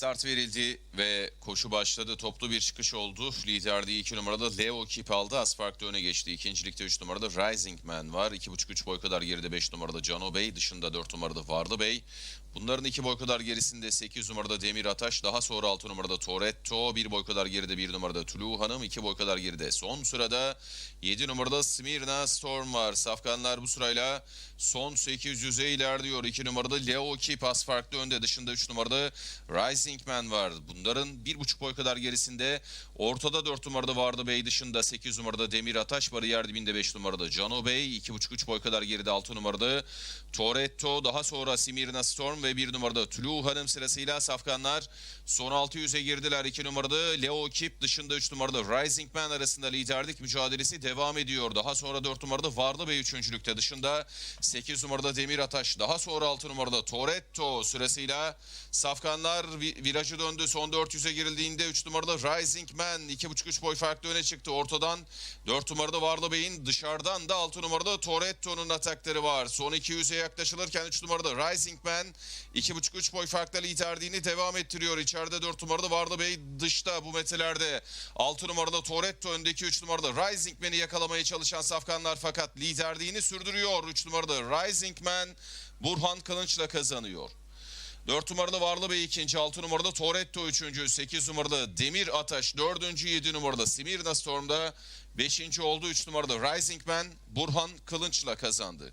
Start verildi ve koşu başladı. Toplu bir çıkış oldu. Liderde 2 numarada Leo Kip aldı. Aspark'ta öne geçti. İkincilikte 3 numarada Rising Man var. 2.5-3 boy kadar geride 5 numarada Cano Bey. Dışında 4 numarada Varlı Bey. Bunların 2 boy kadar gerisinde 8 numarada Demir Ataş. Daha sonra 6 numarada Toretto. 1 boy kadar geride 1 numarada Tulu Hanım. 2 boy kadar geride. Son sırada 7 numarada Smyrna Storm var. Safkanlar bu sırayla son 800'e ilerliyor. 2 numarada Leo Kip Aspark'ta önde. Dışında 3 numarada Rising Man var. Bunların 1.5 boy kadar gerisinde ortada 4 numarada Vardı Bey dışında 8 numarada Demir Ataş bariyer dibinde 5 numarada Cano Bey 2.5-3 boy kadar geride 6 numarada Toretto daha sonra Simirna Storm ve 1 numarada Tulu Hanım sırasıyla Safkanlar son 600'e girdiler 2 numarada Leo Kip dışında 3 numarada Rising Man arasında liderlik mücadelesi devam ediyor. Daha sonra 4 numarada Varlı Bey üçüncülükte dışında 8 numarada Demir Ataş daha sonra 6 numarada Toretto sırasıyla Safkanlar virajı döndü. Son 400'e girildiğinde 3 numarada Rising Man 2.5-3 boy farklı öne çıktı. Ortadan 4 numarada Varlı Bey'in dışarıdan da 6 numarada Toretto'nun atakları var. Son 200'e yaklaşılırken 3 numarada Rising Man 2.5-3 boy farklı liderliğini devam ettiriyor. İçeride 4 numarada Varlı Bey dışta bu metrelerde. 6 numarada Toretto öndeki 3 numarada Rising Man'i yakalamaya çalışan Safkanlar fakat liderliğini sürdürüyor. 3 numarada Rising Man Burhan Kılınç'la kazanıyor. 4 numarada Varlı Bey ikinci, 6 numarada Toretto üçüncü, 8 numarada Demir Ataş dördüncü, 7 numarada Simirna Storm'da 5. oldu. 3 numarada Rising Man Burhan Kılınç'la kazandı.